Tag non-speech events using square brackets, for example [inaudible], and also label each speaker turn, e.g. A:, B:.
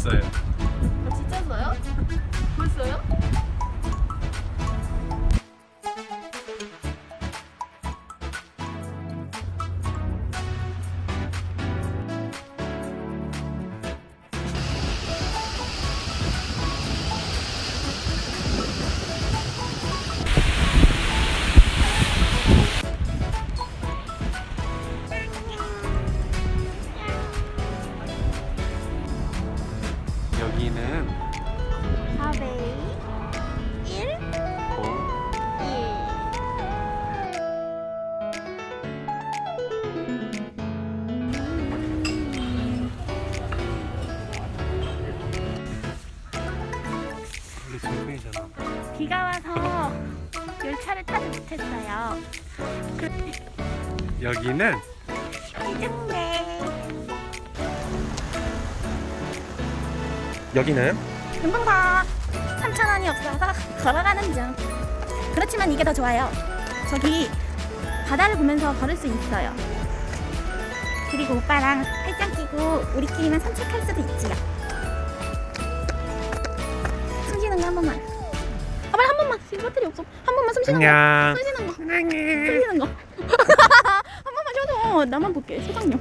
A: 써요. 아, 진짜 써요? 아, 벌써요? 여기는 비가 와서 열차를 타지 못했어요. 그
B: 여기는
A: 시중네
B: 여기는
A: 금방가 3천 원이 없어서 걸어가는 중. 그렇지만 이게 더 좋아요. 저기 바다를 보면서 걸을 수 있어요. 그리고 오빠랑 팔짱 끼고 우리끼리만 산책할 수도 있지요. 숨 쉬는 거 한 번만. 아, 빨리 한 번만. 지금 배터리 없어. 한 번만 숨 쉬는 거.
B: 안녕.
A: 숨 쉬는 거. 숨 쉬는 거. [laughs] 한 번만 쉬어줘. 나만 볼게. 소장용.